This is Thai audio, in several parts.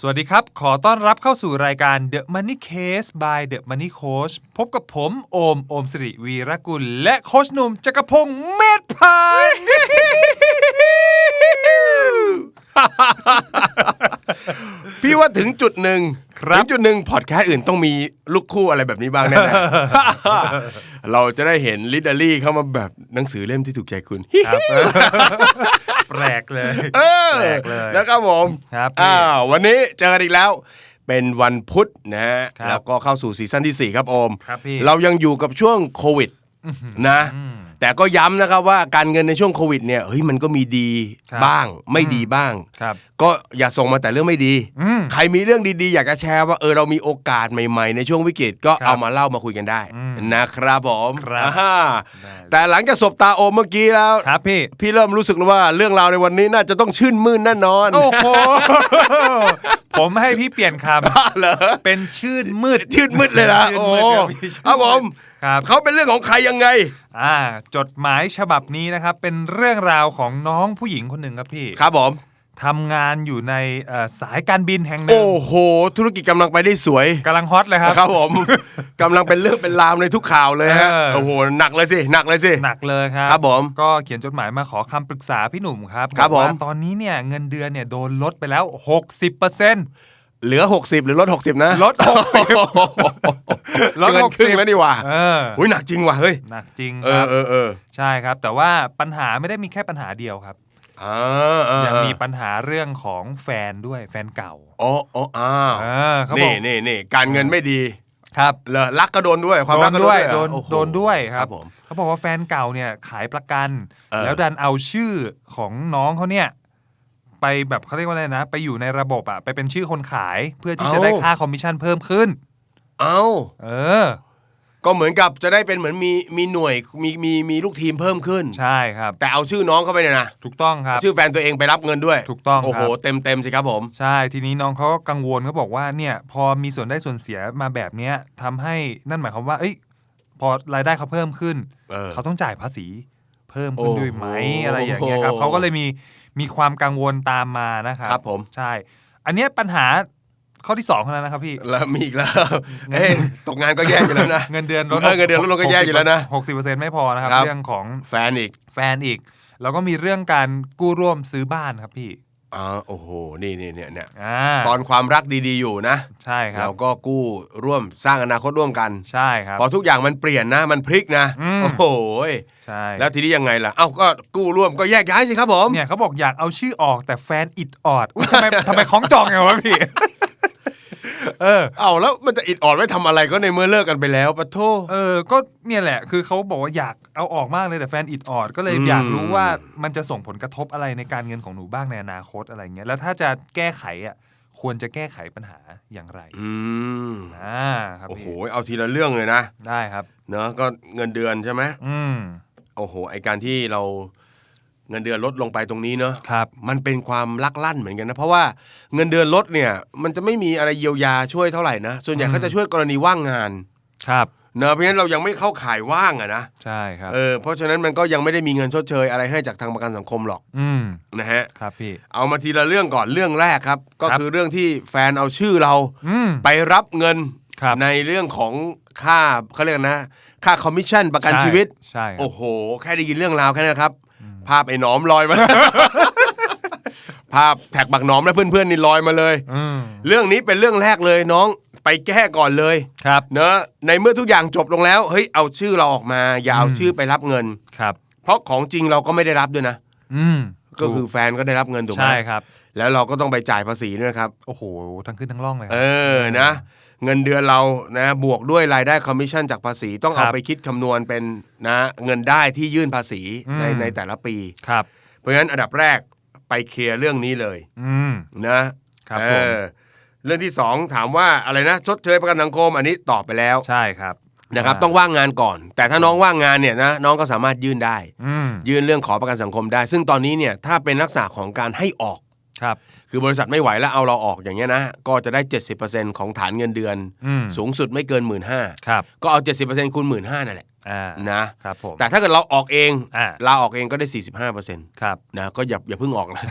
สวัสดีครับ ขอต้อนรับเข้าสู่รายการ The Money Case by The Money Coach พบกับผมโอม โอมสิริวีรกุล และโคชหนุ่มจักรพงศ์เมธพันธ์ พี่ว่าถึงจุดหนึ่งครับถึงจุดหนึ่งพอดแคสต์อื่นต้องมีลูกคู่อะไรแบบนี้บ้างแน่ๆเราจะได้เห็นลิดดารี่เข้ามาแบบหนังสือเล่มที่ถูกใจคุณครับแปลกเลยเออแปลกเลยนะครับผมครับพี่อ้าววันนี้เจอกันอีกแล้วเป็นวันพุธนะฮะครับแล้วก็เข้าสู่ซีซั่นที่ 4 ครับโอมครับพี่เรายังอยู่กับช่วงโควิดนะอืม แต่ก็ย้ำนะครับว่าการเงินในช่วงโควิดเนี่ยเฮ้ยมันก็มีดีครับบ้าง ไม่ดีบ้าง ครับ ก็อย่าส่งมาแต่เรื่องไม่ดี อืม ใครมีเรื่องดีๆ อยากจะแชร์ว่าเออเรามีโอกาสใหม่ๆ ในช่วงวิกฤตก็ครับเอามาเล่ามาคุยกันได้อืมนะครับผมครับ อ่าได้แต่หลังจากสบตาโอมเมื่อกี้แล้ว ครับพี่ พี่เริ่มรู้สึกแล้วว่าเรื่องราวในวันนี้น่าจะต้องชื่นมื่นแน่นอน โอ้โห ผมให้พี่เปลี่ยนคเหรอำเป็นชื่นมืด ชื่นมืดเลยนะชื่นโอ้มืดครับพี่ชื่นครับผมครับเขาเป็นเรื่องของใครยังไง อ่าจดหมายฉบับนี้นะครับ เป็นเรื่องราวของน้องผู้หญิงคนหนึ่งครับพี่ครับผมทำงานอยู่ในเอ่อสายการบินแห่งหนึ่งโอ้โห ธุรกิจกำลังไปได้สวยกำลังฮอตเลยครับครับผม กำลังเป็นเรื่องเป็นราวในทุกข่าวเลยฮะเออ โอ้โหหนักเลยสิหนักเลยสิ หนักเลยครับครับผมก็เขียนจดหมายมาขอคำปรึกษาพี่หนุ่มครับครับอกว่าผม ตอนนี้เนี่ยเงินเดือนเนี่ยโดนลดไปแล้ว 60% เหลือ 60 หรือลด 60 นะลด60ลดเกินครึ่ง60แล้วนี่หว่าเอออุ้ยหนักจริงว่ะเฮ้ยหนักจริงเอคอรับเออเออใช่ครับ แต่ว่าปัญหาไม่ได้มีแค่ปัญหาเดียวครับ อ่าอ่ายังมีปัญหาเรื่องของแฟนด้วยแฟนเก่าอ๋ออ๋ออ่าเออเขาบอนี่กนี่นี่การเงินไม่ดีครับเหรอรักก็โดนด้วยความโดรักนก็ด้วยเหรอโดนโอ้โหโดนด้วยคครัรับบผม เขาบอกว่าแฟนเก่าเนี่ยขายประกัน เออ แล้วดันเอาชื่อของน้องเขาเนี่ย ไปแบบเขาเรียกว่าอะไรนะ ไปอยู่ในระบบอะไปเป็นชื่อคนขายเพื่อที่จะได้ค่าคอมมิชชั่นเพิ่มขึ้น เอ้าเออ ก็เหมือนกับจะได้เป็นเหมือนมีมีหน่วยมีมีมีลูกทีมเพิ่มขึ้น ใช่ครับ แต่เอาชื่อน้องเข้าไปเนี่ยนะถูกต้องครับชื่อแฟนตัวเองไปรับเงินด้วยถูกต้องโอ้โหครับเต็มเต็มสิครับผม ใช่ทีนี้น้องเขาก็กังวลเขาบอกว่าเนี่ย พอมีส่วนได้ส่วนเสียมาแบบเนี้ยทำให้นั่นหมายความว่า เอ้ย พอรายได้เขาเพิ่มขึ้นเออเขาต้องจ่ายภาษีเพิ่มขึ้นโอ้โหด้วยไหมอะไรอย่างเงี้ยครับเขาก็เลยมี มีความกังวลตามมานะครับครับผม ใช่ อันเนี้ยปัญหาข้อที่สองเท่านั้นนะครับพี่ แล้วมีอีกแล้วเอ้ยตกงานก็แย่อยู่แล้วนะ เงินเดือนลดเออเงินเดือนลดลงก็แย่อยู่แล้วนะหกสิบเปอร์เซ็นต์ไม่พอนะครับ ครับ เรื่องของแฟนอีก แฟนอีก แล้วก็มีเรื่องการกู้ร่วมซื้อบ้านครับพี่ อ๋อโอ้โห นี่นี่เนี่ยเนี่ยอ่าตอนความรักดีๆอยู่นะ ใช่ครับ เราก็กู้ร่วมสร้างอนาคตร่วมกัน ใช่ครับพอทุกอย่างมันเปลี่ยนนะ มันพลิกนะอืมโอ้โหยใช่แล้วทีนี้ยังไงล่ะ เอ้าก็กู้ร่วมก็แยกย้ายสิครับผม เนี่ยเขาบอกอยากเอาชื่อออกแต่แฟนอิดออดอุ้ยทำไมทำไมคล้องจองไงวะพี่ เออ เอ้าแล้วมันจะอิดออดไว้ทำอะไรก็ในเมื่อเลิกกันไปแล้วปะโทเออ ก็เนี่ยแหละ คือเขาบอกว่าอยากเอาออกมากเลยแต่แฟนอิดออดก็เลยอืมอยากรู้ว่ามันจะส่งผลกระทบอะไรในการเงินของหนูบ้างในอนาคตอะไรเงี้ย แล้วถ้าจะแก้ไขอะควรจะแก้ไขปัญหาอย่างไร อืมอ่าครับโอ้โหพี่เอาทีละเรื่องเลยนะ ได้ครับ เนอะก็เงินเดือนใช่ไหมอืมโอ้โห ไอการที่เรา เงินเดือนลดลงไปตรงนี้เนอะครับมันเป็นความลักลั่นเหมือนกันนะเพราะว่าเงินเดือนลดเนี่ยมันจะไม่มีอะไรเยียวยาช่วยเท่าไหร่นะส่วนใหญ่อืมเขาจะช่วยกรณีว่างงานครับเนอะเพราะฉะนั้นเรายังไม่เข้าข่ายว่างอะนะใช่ครับเออเพราะฉะนั้นมันก็ยังไม่ได้มีเงินชดเชยอะไรให้จากทางประกันสังคมหรอกอืมนะฮะครับพี่เอามาทีละเรื่องก่อนเรื่องแรกครับ ก็ครับคือเรื่องที่แฟนเอาชื่อเราอืมไปรับเงินครับในเรื่องของค่าเขาเรียกนะ ค่าคอมมิชชั่นประกันใช่ชีวิตใช่ครับโอ้โห แค่ได้ยินเรื่องราวแค่นั้นนะครับ ภาพไอ้หนอมลอยมา ภาพแท็กบักหนอมและเพื่อนๆนี่ลอยมาเลย อืมเรื่องนี้เป็นเรื่องแรกเลยน้องไปแก้ก่อนเลย ครับ เนอะในเมื่อทุกอย่างจบลงแล้วเฮ้ยเอาชื่อเราออกมาอย่าเอาอืม ชื่อไปรับเงิน ครับ เพราะของจริงเราก็ไม่ได้รับด้วยนะ อืมก็คือแฟนก็ได้รับเงินถูกไหมใช่ครับ แล้วเราก็ต้องไปจ่ายภาษีด้วยนะครับ โอ้โหทั้งขึ้นทั้งล่องเลยคเอรับ อนะ เงินเดือนเรานะบวกด้วยรายได้คอมมิชชั่นจากภาษีต้องครัเอาบไปคิดคำนวณเป็นนะเงินได้ที่ยื่นภาษีอืมในในแต่ละปีครับ เพราะฉะนั้นอันดับแรกไปเคลียร์เรื่องนี้เลยอืมนะครับเอผมอเรื่องที่สองถามว่าอะไรนะชดเชยประกันสังคมอันนี้ตอบไปแล้วใช่ครับนะครับต้องว่างงานก่อน แต่ถ้าน้องว่างงานเนี่ยนะน้องก็สามารถยื่นได้อืมยื่นเรื่องขอประกันสังคมได้ ซึ่งตอนนี้เนี่ยถ้าเป็นลักษณะของการให้ออกครับ คือบริษัทไม่ไหวแล้วเอาเราออกอย่างเงี้ยนะก็จะได้ 70%ของฐานเงินเดือนอืมสูงสุดไม่เกิน1 5ื่นครับก็เอา 70%คูณหมื่นห้านั่นแหละอ่านะครับผมแต่ถ้าเกิดเราออกเองอ่าลาออกเองก็ได้ 45เปอร์เซ็นต์ครับนะก็อย่าอย่าเพิ่งออกนะ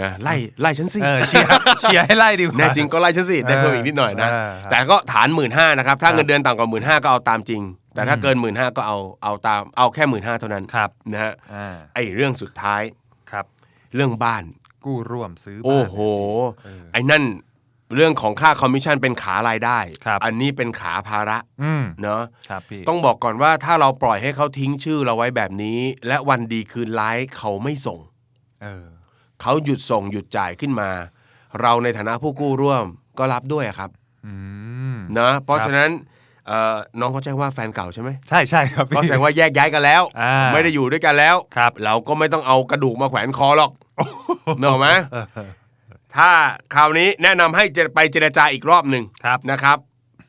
นะไล่ไล่ฉันสิเออเชียร์เชียร์ให้ไล่ดีกว่าแน่จริงก็ไล่ฉันสิได้เพิ่มอีกนิดหน่อยนะเออครับแต่ก็ฐานหมื่นห้านะครับถ้าครับเงินเดือนต่ำกว่าหมื่นห้าก็เอาตามจริง แต่ถ้าอืมเกินหมื่นห้าก็เอาเอาตามเอาแค่หมื่นห้าเท่านั้นครับนะฮะอ่าไอ้เรื่องสุดท้ายครับ เรื่องบ้าน กู้ร่วมซื้อบ้านโอ้โห เออ ไอ้นั่นเรื่องของค่าคอมมิชชั่นเป็นขารายได้ ครับ อันนี้เป็นขาภาระอืมเนาะ ครับพี่ ต้องบอกก่อนว่าถ้าเราปล่อยให้เขาทิ้งชื่อเราไว้แบบนี้ และวันดีคืนร้ายเขาไม่ส่ง เออ เขาหยุดส่งหยุดจ่ายขึ้นมา เราในฐานะผู้กู้ร่วมก็รับด้วยอะครับอืม นะเพราะครับ ฉะนั้นเอ่อน้องเขาแจ้งว่าแฟนเก่าใช่ไหมใช่ใช่ครับพี่ ก็แสดงว่าแยกย้ายกันแล้ว อ่าไม่ได้อยู่ด้วยกันแล้ว ครับ เราก็ไม่ต้องเอากระดูกมาแขวนคอหรอก นึกออกไหมเออถ้าคราวนี้แนะนำให้เจรไปเจรจาอีกรอบหนึ่งครับ นะครับ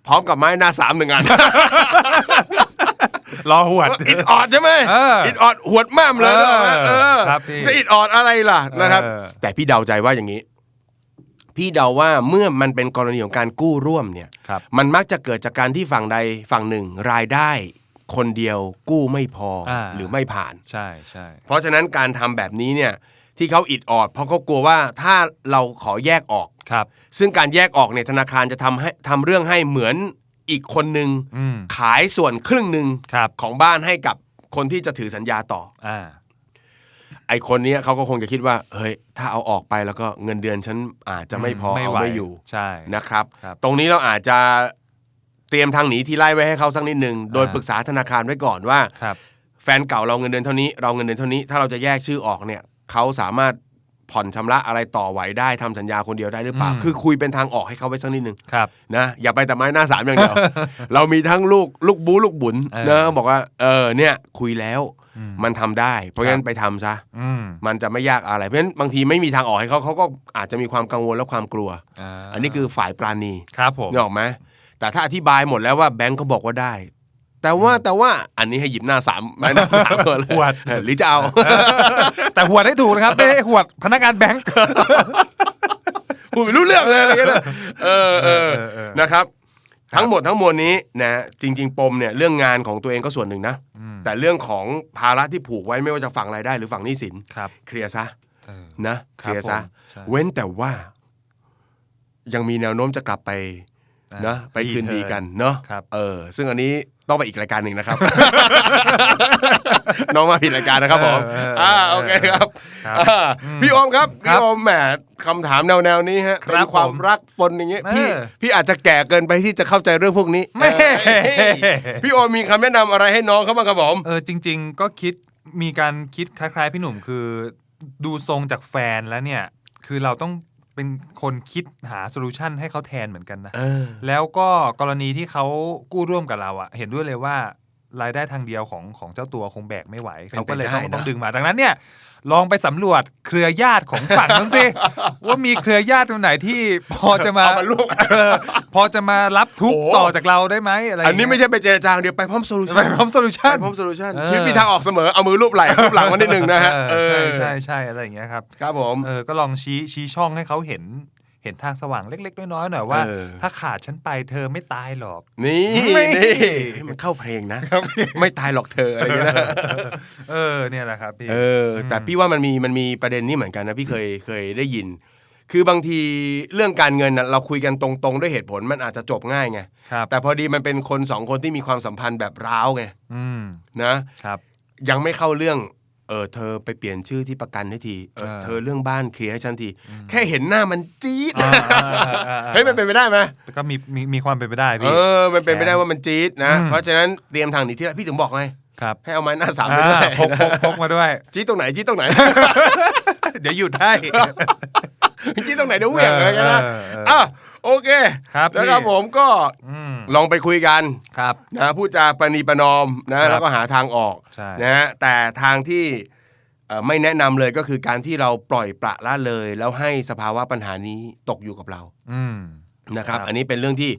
พร้อมกับไม้หน้าสามหนึ่งอัน รอหวด อิดออดใช่ไหมเอออิดออดหวดม่ามเลยเออนึกออกไหมเออครับพี่จะอิดออดอะไรล่ะนะครับ เออ แต่พี่เดาใจว่าอย่างนี้ พี่เดาว่าเมื่อมันเป็นกรณีของการกู้ร่วมเนี่ย ครับ มันมักจะเกิดจากการที่ฝั่งใดฝั่งหนึ่งรายได้ คนเดียวกู้ไม่พออา หรือไม่ผ่าน ใช่ใช่เพราะฉะนั้นการทำแบบนี้เนี่ย ที่เขาอิดออด เพราะเขากลัวว่าถ้าเราขอแยกออก ครับ ซึ่งการแยกออกเนี่ยธนาคารจะทำให้ทำเรื่องให้เหมือนอีกคนหนึ่งอืม ขายส่วนครึ่งหนึ่งครับ ของบ้านให้กับคนที่จะถือสัญญาต่อ อ่า ไอคนเนี้ยเขาก็คงจะคิดว่า เฮ้ย ถ้าเอาออกไปแล้วก็เงินเดือนฉันอาจจะไม่พอไม่เอาไหวไม่อยู่ใช่ นะครับ ครับ ตรงนี้เราอาจจะเตรียมทางหนีที่ไล่ไว้ให้เขาสักนิดหนึ่งโดยอ่าปรึกษาธนาคารไว้ก่อนว่า ครับ แฟนเก่าเราเงินเดือนเท่านี้ เราเงินเดือนเท่านี้ ถ้าเราจะแยกชื่อออกเนี่ย เขาสามารถผ่อนชำระอะไรต่อไหวได้ทำสัญญาคนเดียวได้หรือเปล่าอืมคือคุยเป็นทางออกให้เขาไว้สักนิดหนึ่งครับนะอย่าไปแต่ไม้หน้าสามอย่างเดียว เรามีทั้งลูกลูกบูลูกบุญเออนะบอกว่าเออเนี่ยคุยแล้วอืมมันทำได้ เพราะครับงั้นไปทำซะอืมมันจะไม่ยากอะไร เพราะฉะนั้นบางทีไม่มีทางออกให้เขาเขาก็อาจจะมีความกังวลและความกลัวาอันนี้คือฝ่ายปราณีครับผมนึกออกไหมแต่ถ้าอธิบายหมดแล้วว่าแบงก์เขาบอกว่าได้ แต่ว่าแต่ว่าอันนี้ให้หยิบหน้าสามไม้หน้าสามก่อนเลยหวดหรือจะเอา แต่หวดให้ถูกนะครับไม่ได้หวดพนักงานแบงค์พูดไม่รู้เรื่องเลยอะไรเงี้ยนะเออเออเออเออนะครับ ทั้งหมดทั้งมวลนี้นะจริง ๆ ปมเนี่ยเรื่องงานของตัวเองก็ส่วนหนึ่งนะอืมแต่เรื่องของภาระที่ผูกไว้ไม่ว่าจะฝั่งรายได้หรือฝั่งหนี้สินครับเคลียร์ซะเออนะเคลียร์ซะผมใช่เว้นแต่ว่า ยังมีแนวโน้มจะกลับไปอ่านะไปคืนดี return กันเนาะครับเออ ซึ่งอันนี้ ต้องไปอีกรายการหนึ่งนะครับ น้องมาผิดรายการนะครับผมเออเอออ่าโอเคครับครับอ่าอืมพี่โอมครับครัพี่บโอมแหมคำถามแนวๆนี้ฮะครับเป็นความผมรักปนอย่างเงี้ยเออพี่พี่อาจจะแก่เกินไปที่จะเข้าใจเรื่องพวกนี้แม่ เออเฮ้ยพี่โอมมีคำแนะนำอะไรให้น้องเขาบ้างครับผม เออจริง ๆ ก็คิดมีการคิดคล้าย ๆ พี่หนุ่มคือ ดูทรงจากแฟนแล้วเนี่ย คือเราต้อง เป็นคนคิดหาโซลูชันให้เขาแทนเหมือนกันนะ เออ แล้วก็กรณีที่เขากู้ร่วมกับเราอะเห็นด้วยเลยว่า รายได้ทางเดียวของของเจ้าตัวคงแบกไม่ไหวเป็นเขาก็เลยไปได้ต้องนะต้องดึงมา ดังนั้นเนี่ยลองไปสำรวจเครือญาติของฝั่งนั้นสิว่ามีเครือญาติคนไหนที่ พอจะมาเอามาร่วมเออพอจะมารับทุกข์โอ้ต่อจากเราได้ไหมอะไรอันนี้ไม่ใช่ไปเจรจาเดียวไปพร้อมโซลูชัไปนพร้อมโซลูชันไปพร้อมโซลูชันเออชีวิตมีทางออกเสมอเอามือรูปไหล่รูปหลังมานิดนึงนะฮะเออใช่ใช่ใช่อะไรอย่างเงี้ยครับครับผมเออก็ลองชี้ชี้ช่องให้เขาเห็น เห็นทางสว่างเล็ก ๆ น้อยๆหน่อยว่าเออถ้าขาดฉันไปเธอไม่ตายหรอก นี่นี่นี่ให้มันเข้าเพลงนะ ไม่ตายหรอกเธออะไรอย่างเงี้ยนะเออเนี่ยแหละครับพี่เออ แต่พี่ว่ามันมีมันมีประเด็นนี้เหมือนกันนะพี่เคยเคยได้ยิน คือบางทีเรื่องการเงินน่ะเราคุยกันตรงๆ ด้วยเหตุผลมันอาจจะจบง่ายไงครับแต่พอดีมันเป็นคนสองคนที่มีความสัมพันธ์แบบร้าวไงอืมนะ ครับ ยังไม่เข้าเรื่อง เออเธอไปเปลี่ยนชื่อที่ประกันให้ทีเออเออเธอเรื่องบ้านเคลียร์ให้ฉันที แค่เห็นหน้ามันจี๊ดอ่าอ่าอ่าอ่าเฮ้ยมันเป็นไปได้ไหมก็มีมีมีความเป็นไปได้เอพี่อมันเป็นไปได้ว่ามันจี๊ดนะอืมเพราะฉะนั้นเตรียมทางหนีที่พี่ถึงบอกไงครับให้เอาไม้หน้าสามไปอ่าด้วยพกพกพกมาด้วย จี๊ดตรงไหนจี๊ดตรงไหน เดี๋ยวหยุดให้จี๊ดตรงไหนเดี๋ยวเหวี่ยงอะไรกันนะเออเอออะโอเคครับแล้วครับพี่ผมก็อืม ลองไปคุยกันครับ นะพูดจาประนีประนอมครันะบ แล้วก็หาทางออกใช่นะฮะแต่ทางที่เอ่อไม่แนะนำเลยก็คือการที่เราปล่อยปละละเลย แล้วให้สภาวะปัญหานี้ตกอยู่กับเราอืม นะครับ ครับ อันนี้เป็นเรื่องที่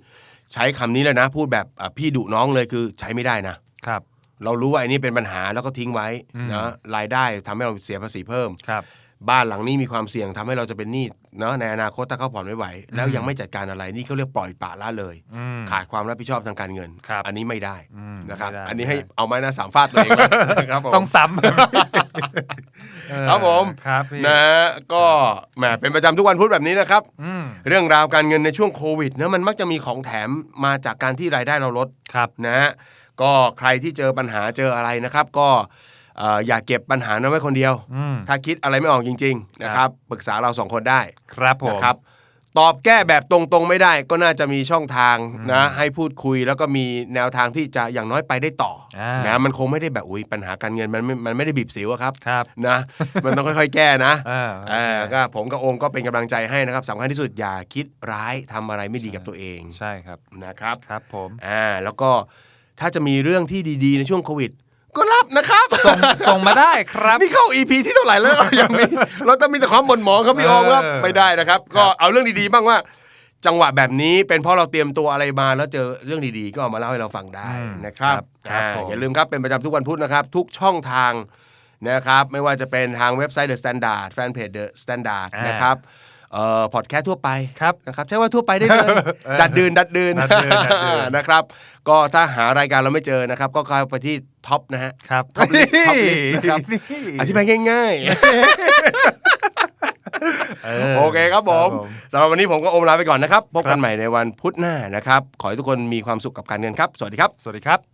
ใช้คำนี้เลยนะ พูดแบบอะพี่ดุน้องเลยคือใช้ไม่ได้นะ ครับ เรารู้ว่าอันนี้เป็นปัญหาแล้วก็ทิ้งไว้อืม นะรายได้ทำให้เราเสียภาษีเพิ่ม ครับ บ้านหลังนี้มีความเสี่ยงทำให้เราจะเป็นหนี้เนาะในอนาคตถ้าเขาผ่อนไม่ไหว แล้วยังไม่จัดการอะไรนี่เขาเรียกปล่อยปละละเลยอืมขาดความรับผิดชอบทางการเงินครับอันนี้ไม่ได้อืมนะครับไม่ได้อันนี้ให้ไม่ได้เอาไม้หน้าสามฟาดตัวเองไว้นะครับผมต้องซ้ำเออครับผมครับพี่นะฮะก็แหมเป็นประจำทุกวันพุธแบบนี้นะครับอืมเรื่องราวการเงินในช่วงโควิดนะมันมักจะมีของแถมมาจากการที่รายได้เราลดครับนะฮะก็ใครที่เจอปัญหาเจออะไรนะครับ ก็เอ่ออย่าเก็บปัญหานั้นไว้คนเดียวอืมถ้าคิดอะไรไม่ออกจริง ๆ นะครับ ปรึกษาเราสองคนได้ครับผมนะครับตอบแก้แบบตรงๆไม่ได้ก็น่าจะมีช่องทางนะอืมให้พูดคุยแล้วก็มีแนวทางที่จะอย่างน้อยไปได้ต่ออ่านะมันคงไม่ได้แบบอุ้ยปัญหาการเงินมันไม่มันไม่ได้บีบสิวอะครับครับนะมันต้องค่อยๆ แก้นะอ่าเออก็ผมกับโอมก็เป็นกำลังใจให้นะครับสำคัญที่สุดอย่าคิดร้ายทำอะไรไม่ดีกับตัวเองใช่ครับนะครับครับผมอ่าแล้วก็ถ้าจะมีเรื่องที่ดีๆในช่วงโควิด ก็รับนะครับ ส่งส่งมาได้ครับ นี่เข้า EP ที่เท่าไหร่แล้วยังมีเราต้องมีแต่ความหม่นหมองครับพี่โอมครับเออ ไม่ได้นะครับ ก็เอาเรื่องดีๆบ้างว่า จังหวะแบบนี้เป็นเพราะเราเตรียมตัวอะไรมาแล้วเจอเรื่องดีๆ ก็เอามาเล่าให้เราฟังได้อืมนะครับครับอ่าผม อย่าลืมครับเป็นประจำทุกวันพุธนะครับ ทุกช่องทางนะครับ ไม่ว่าจะเป็นทางเว็บไซต์ The Standard แฟนเพจ The Standard อ่านนะครับ เอ่อพอดแคสต์ทั่วไปครับนะครับใช่ว่าทั่วไปได้เลยเออดัดดื่นดัดดื่นดัดดื่นดัดดื่นนะครับ ก็ถ้าหารายการเราไม่เจอนะครับ ก็เข้าไปที่ท็อปนะฮะครับ Top list Top list นะครับนี่อธิบายง่ายเอๆโอเคครับผมสำหรับวันนี้ผมก็โอมลาไปก่อนนะครับ พบครักันบใหม่ในวันพุธหน้านะครับ ขอให้ทุกคนมีความสุขกับการเงินครับ สวัสดีครับ สวัสดีครับ